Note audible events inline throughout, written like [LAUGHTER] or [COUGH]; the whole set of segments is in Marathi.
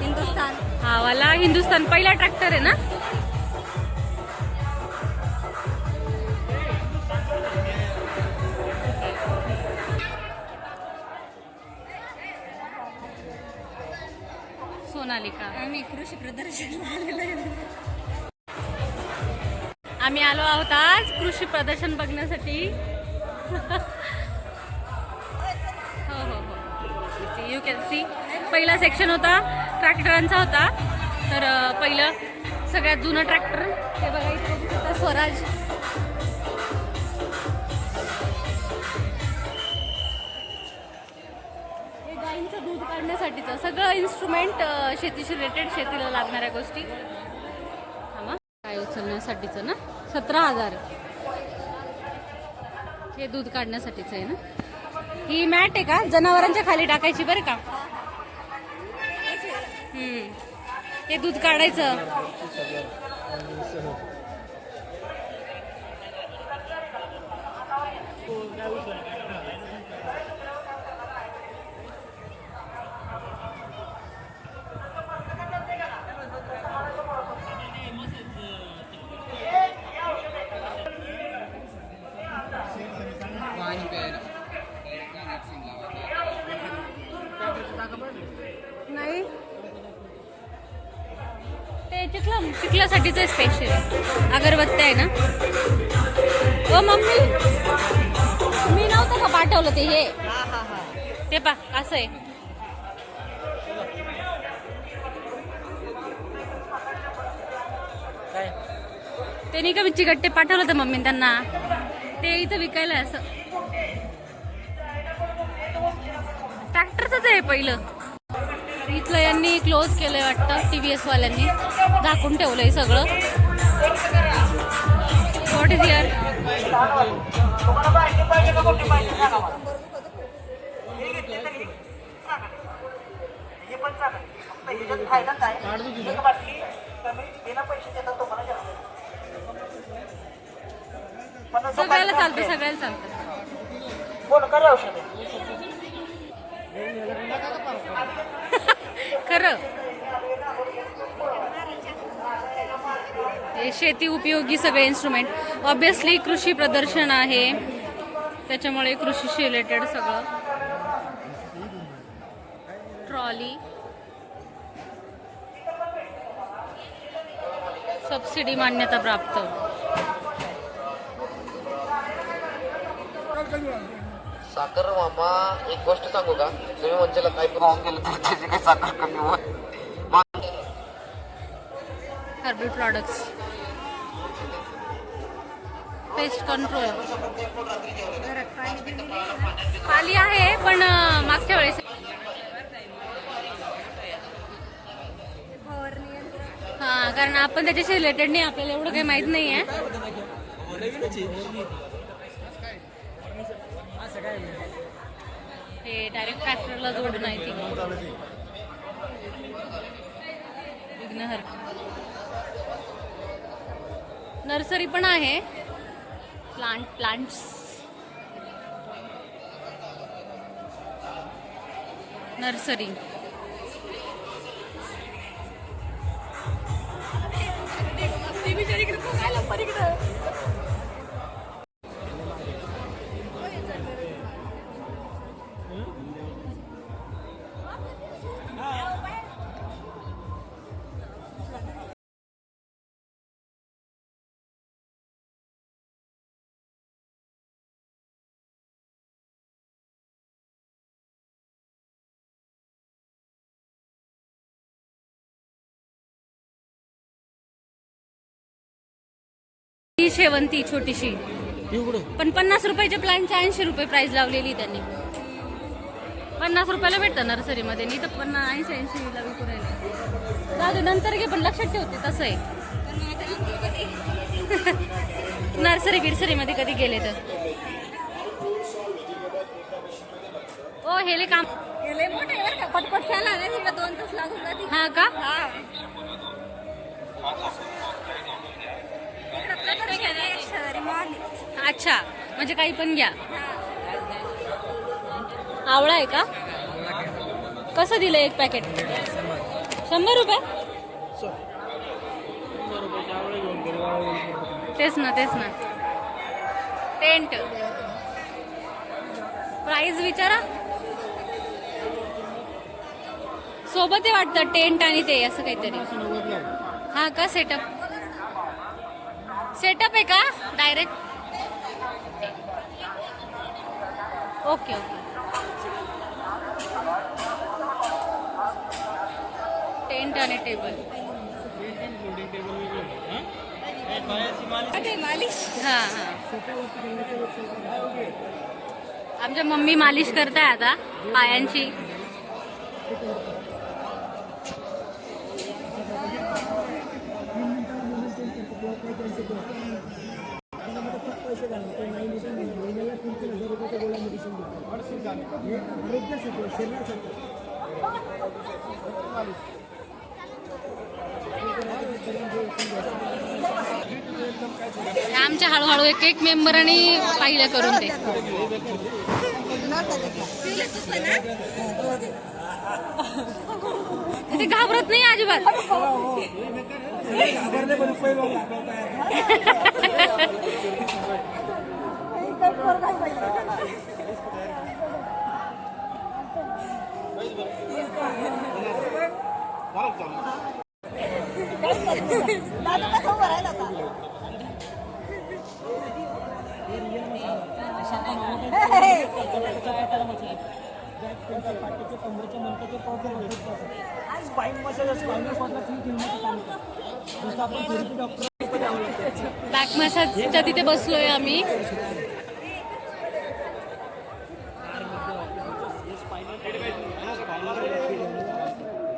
हिंदुस्थान हा वाला हिंदुस्थान पहिला ट्रॅक्टर आहे ना? सोनालिका. आम्ही कृषी प्रदर्शन आम्ही आलो आहोत आज कृषी प्रदर्शन बघण्यासाठी. [LAUGHS] हो हो हो. यू कॅन सी पहिला सेक्शन होता ट्रॅक्टरांचा होता. तर पहिलं सगळ्यात जुनं ट्रॅक्टर हे बघा इथे स्वराज. गाईंचं दूध काढण्यासाठीचं सगळं इन्स्ट्रुमेंट शेतीशी रिलेटेड शेतीला लागणाऱ्या गोष्टी. काय उचलण्यासाठीचं ना? सतरा हजार. हे दूध काढण्यासाठीच आहे ना? ही मॅट आहे का? जनावरांच्या खाली टाकायची बरं का? हे दूध काढायचं. हो, नाही ते चिखला चिखलासाठीच आहे. स्पेशल अगरबत्त्या आहे ना? ओ मम्मी! मी नव्हतं का पाठवलं ते हे? ते पा असं आहे. ते नाही का मी चिकट्टे पाठवलं होतं मम्मी त्यांना. ते इथं विकायला असं. ट्रॅक्टरच आहे पहिलं. इथलं यांनी क्लोज केलंय वाटतं टी व्ही एस वाल्यांनी. झाकून ठेवलंय सगळं. व्हॉट इज इयर सगळ्याला चालतं सगळ्याला चालतं. [LAUGHS] [LAUGHS] खरं. हे शेती उपयोगी सगळे इन्स्ट्रुमेंट ऑब्विसली कृषी प्रदर्शन आहे. त्याच्यामुळे कृषीशी रिलेटेड सगळं. ट्रॉली सबसिडी मान्यता प्राप्त. साखर मामा एक गोष्ट सांगू का? तुम्ही म्हणजे काही राहून गेलं तर त्याची काही साखर कमी होत हर्बल प्रॉडक्ट्स पेस्ट कंट्रोल खाली आहे पण मागच्या वेळेस हा कारण आपण त्याच्याशी रिलेटेड नाही आपल्याला एवढं काही माहीत नाही आहे. ते डायरेक्ट ट्रॅक्टरला जोडून आहे ती. विघ्नहर नर्सरी पण आहे. Plant plants nursery. ही शेवंती छोटीशी. पण पन्नास रुपयाच्या प्लांटची ऐंशी रुपये प्राइस लावलेली त्यांनी. पन्नास रुपयाला भेटतं नर्सरीमध्ये नाही तर पन्नास ऐंशी ऐंशीला विकू राहिले. जाऊ नंतर घे पण लक्षात ठेवते तसं आहे. [LAUGHS] नर्सरी बिर्सरीमध्ये कधी गेले तर. ओ हेले काम हे लय मोठे पटपट तिला दोन तास लागून हा का हा इकडं प्रत्येक आहे एक शेजारी मॉल आहे. अच्छा म्हणजे काही पण घ्या. आवळा आहे का? कसं दिलं एक पॅकेट शंभर रुपये? तेच ना तेच ना. टेंट प्राइस विचारा. सोबत आहे वाटतं टेंट आणि ते असं काहीतरी. हा का सेटअप सेटअप आहे का? डायरेक्ट ओके ओके टेंट आणि टेबल मालिश. हा हा. आमच्या मम्मी मालिश करताय आता पायांची. आमच्या हळूहळू एक एक मेंबरांनी पाहिलं करून ते. ते घाबरत नाही अजिबात दादा कसा उभा राहिला होता स्पाईन मसाज स्पाईनल कॉर्डला फ्री ट्रीटमेंट काम करतो जसं आपण थेरपी डॉक्टर बॅक मसाजच्या तिथे बसलोय आम्ही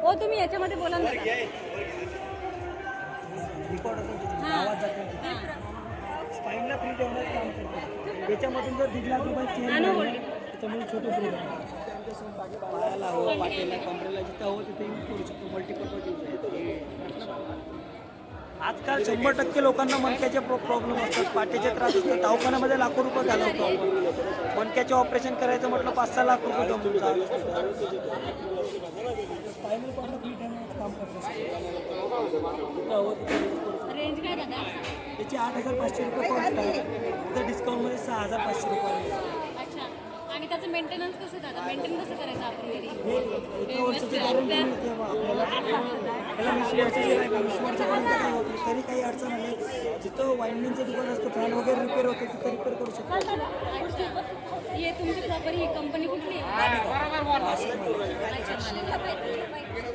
हो तुम्ही याच्यामध्ये बोला ना. आवाज जातो. स्पाईनला फ्री ठेवण्याचं काम करतो. याच्यामधून जर दीड लाख रुपये. त्याच्यामुळे छोटे फ्री पायाला हवं पाठीला कमरेला जिथं हवं तिथे यूज करू शकतो. मल्टीपर्पज यूज आजकाल शंभर टक्के लोकांना मणक्याचे प्रॉब्लेम असतात. पाठीचे त्रास असतात. दवाखान्यामध्ये लाखो रुपये घालवतो आपण. मणक्याचे ऑपरेशन करायचं म्हटलं पाच सहा लाख रुपये जमून त्याचे आठ हजार पाचशे रुपये कॉस्ट आहे. तर डिस्काउंटमध्ये सहा हजार पाचशे रुपये अच्छा. आणि त्याचं मेंटेनन्स कसं दादा? मेंटेन कसं करायचं आपण त्याला वीस वीस वर्षापर्यंत काही होत नाही. तरी काही अडचण आली. जिथं वाईंडिंगचं दुकान असतं फॅन वगैरे रिपेअर होते तिथं रिपेअर करू शकतो. अच्छा हे तुमची प्रॉपर ही कंपनी कुठली आहे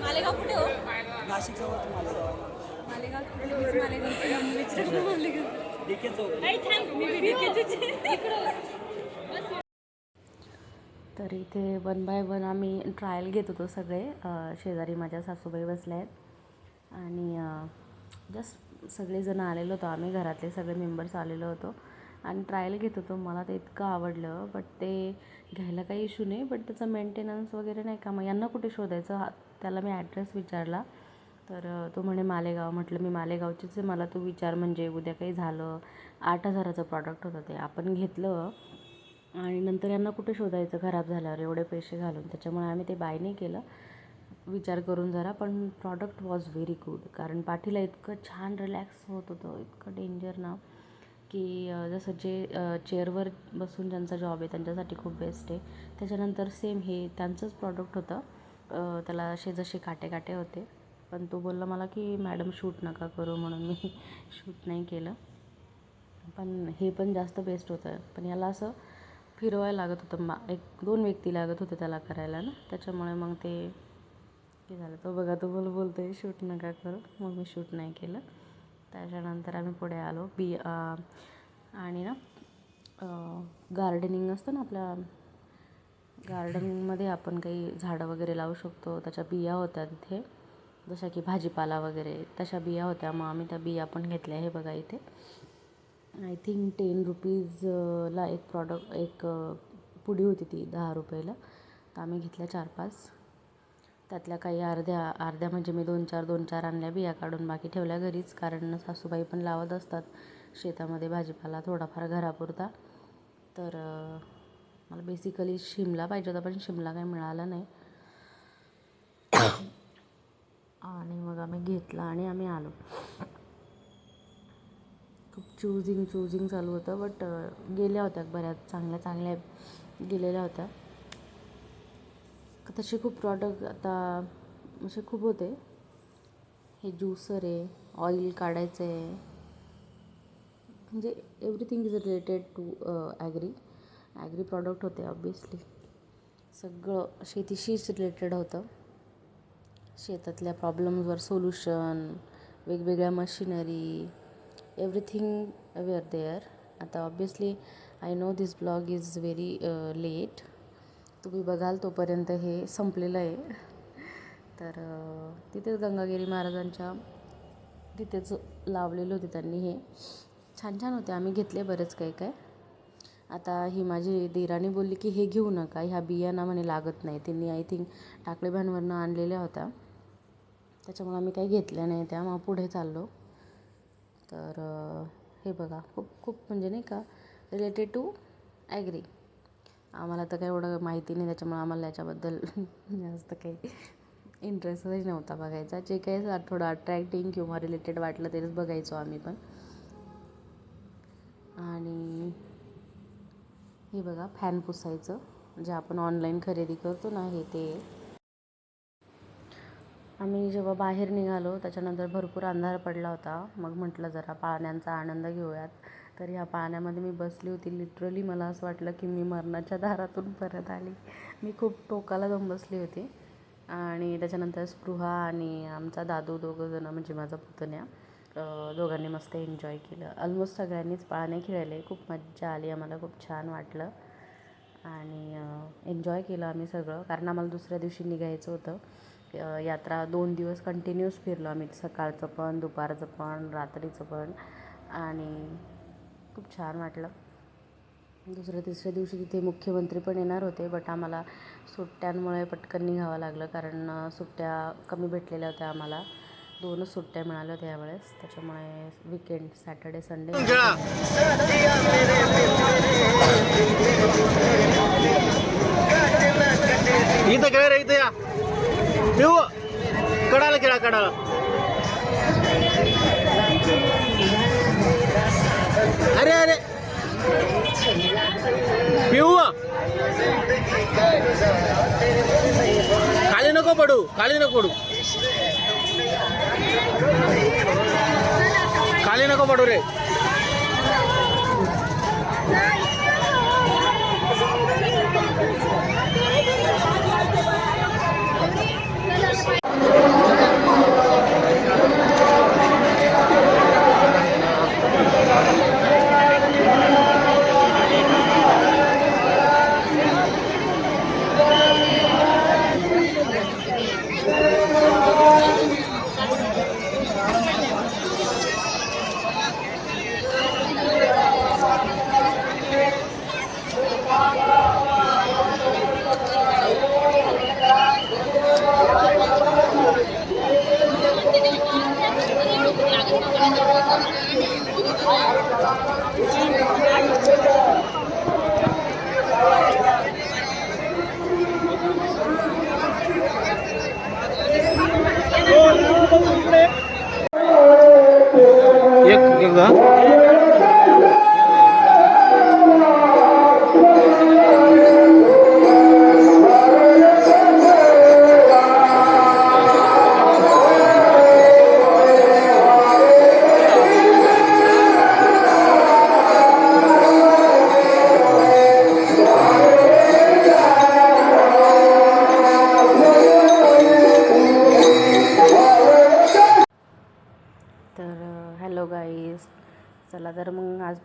मालेगाव कुठे हो? नाशिक जवळ मालेगाव. आहे मालेगाव कुठे? मालेगाव विचारलं [LAUGHS] मालेगाव. डीके चौक. नाही थांब मी व्हिडिओ तर इथे वन बाय वन आम्ही ट्रायल घेत होतो सगळे. शेजारी माझ्या सासूबाई बसल्या आहेत. आणि जस्ट सगळेजण आलेलो होतो आम्ही घरातले सगळे मेंबर्स आलेलो होतो. आणि ट्रायल घेत होतो. मला ते इतकं आवडलं बट ते घ्यायला काही इशू नाही. बट त्याचं मेंटेनन्स वगैरे नाही का मग यांना कुठे शोधायचं? हा त्याला मी ॲड्रेस विचारला. तर तो म्हणे मालेगाव. म्हटलं मी मालेगावचीच आहे. मला तू विचार म्हणजे उद्या काही झालं. आठ हजाराचं प्रॉडक्ट होतं ते. आपण घेतलं आणि नंतर यांना कुठे शोधायचं? खराब झाल्यावर एवढे पैसे घालून. त्याच्यामुळे आम्ही ते बाय नाही केलं. विचार करून जरा पण प्रॉडक्ट वॉज व्हेरी गुड कारण पाठीला इतकं छान रिलॅक्स होत होतं इतकं डेंजर ना. की जसं जे चेअरवर बसून ज्यांचा जॉब आहे त्यांच्यासाठी खूप बेस्ट आहे. त्याच्यानंतर सेम हे त्यांचंच प्रॉडक्ट होतं. त्याला असे जसे काटे काटे होते. पण तो बोलला मला की मॅडम शूट नका करू म्हणून मी [LAUGHS] शूट नाही केलं. पण हे पण जास्त बेस्ट होतं. पण याला असं फिरवायला लागत होतं मा एक दोन व्यक्ती लागत होते त्याला करायला ना. त्याच्यामुळे मग ते हे झालं. तो बघा तो बोल बोलतो आहे शूट नका करू. मग मी शूट नाही केलं. त्याच्यानंतर आम्ही पुढे आलो. बी आणि ना गार्डनिंग असतं ना आपल्या गार्डनमध्ये आपण काही झाडं वगैरे लावू शकतो. त्याच्या बिया होत्या तिथे. जशा की भाजीपाला वगैरे तशा बिया होत्या. मग आम्ही त्या बिया पण घेतल्या हे बघा इथे. आय थिंक टेन रुपीजला एक प्रॉडक्ट एक पुडी होती ती दहा रुपयाला. तर आम्ही घेतल्या चार पाच. त्यातल्या काही अर्ध्या अर्ध्या म्हणजे मी दोन चार दोन चार आणल्या बिया काढून बाकी ठेवल्या घरीच. कारण सासूबाई पण लावत असतात. शेतामध्ये भाजीपाला थोडाफार घरापुरता. तर मला बेसिकली शिमला पाहिजे होता पण शिमला काही मिळाला नाही. आणि मग आम्ही घेतला आणि आम्ही आलो. खूप चूजिंग चूजिंग चालू होतं बट गेल्या होत्या बऱ्याच चांगल्या चांगल्या गेलेल्या होत्या. तसे खूप प्रॉडक्ट आता असे खूप होते. हे ज्युसर आहे ऑइल काढायचं आहे. म्हणजे everything is related to agri agri product होते ऑब्विसली सगळं शेतीशीच रिलेटेड होतं. शेतातल्या प्रॉब्लेम्सवर सोल्युशन वेगवेगळ्या मशिनरी एव्हरीथिंग वेअर देअर आता obviously I know this blog is very late तुम्ही बघाल तोपर्यंत हे संपलेलं आहे. तर तिथेच गंगागिरी महाराजांच्या तिथेच लावलेले होते त्यांनी हे. छान छान होते. आम्ही घेतले बरेच काही काय. आता ही माझी दीराणी बोलली की हे घेऊ नका. ह्या बियांना म्हणे लागत नाही. त्यांनी आय थिंक टाकळीभानवरनं आणलेल्या होत्या. त्याच्यामुळे आम्ही काही घेतल्या नाही त्या. मग पुढे चाललो. तर हे बघा. खूप खूप म्हणजे नाही का रिलेटेड टू ॲग्री आम्हाला तर काही एवढं माहिती नाही त्याच्यामुळे आम्हाला याच्याबद्दल [LAUGHS] जास्त काही इंटरेस्टच नव्हता बघायचा. जे काही थोडं अट्रॅक्टिंग किंवा रिलेटेड वाटलं तेच बघायचो आम्ही पण. आणि हे बघा फॅन पुसायचं. जे आपण ऑनलाईन खरेदी करतो ना हे ते. आम्ही जेव्हा बाहेर निघालो त्याच्यानंतर भरपूर अंधार पडला होता. मग म्हटलं जरा पाण्याचा आनंद घेऊयात. तर ह्या पाण्यामध्ये मी बसली होती. लिटरली मला असं वाटलं की मी मरणाच्या दारातून परत आली. मी खूप टोकाला जाऊन बसली होती. आणि त्याच्यानंतर स्पृहा आणि आमचा दादू दोघंजणं म्हणजे माझा पुतण्या दोघांनी मस्त एन्जॉय केलं. ऑलमोस्ट सगळ्यांनीच पाळणे खेळले. खूप मज्जा आली. आम्हाला खूप छान वाटलं. आणि एन्जॉय केलं आम्ही सगळं. कारण आम्हाला दुसऱ्या दिवशी निघायचं होतं. यात्रा दोन दिवस कंटिन्यूस फिरलो आम्ही. सकाळचं पण दुपारचं पण रात्रीचं पण. आणि खूप छान वाटलं. दुसऱ्या तिसऱ्या दिवशी तिथे मुख्यमंत्री पण येणार होते बट आम्हाला सुट्ट्यांमुळे पटकन निघावं लागलं कारण सुट्ट्या कमी भेटलेल्या होत्या आम्हाला. दोनच सुट्ट्या मिळाल्या होत्या यावेळेस. त्याच्यामुळे विकेंड सॅटर्डे संडे इथं काय रे इथं या. कडाला खेळा कडाला. अरे अरे. पिऊ खाली नको पडू खाली नको पडू. खाली नको पडू रे.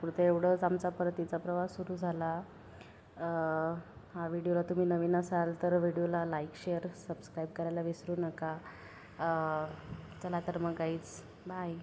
मग एवढंच आमचा परतीचा प्रवास सुरू झाला. हा व्हिडिओला तुम्ही नवीन असाल तर व्हिडिओला लाईक शेअर सबस्क्राईब करायला विसरू नका. चला तर मग काहीच बाय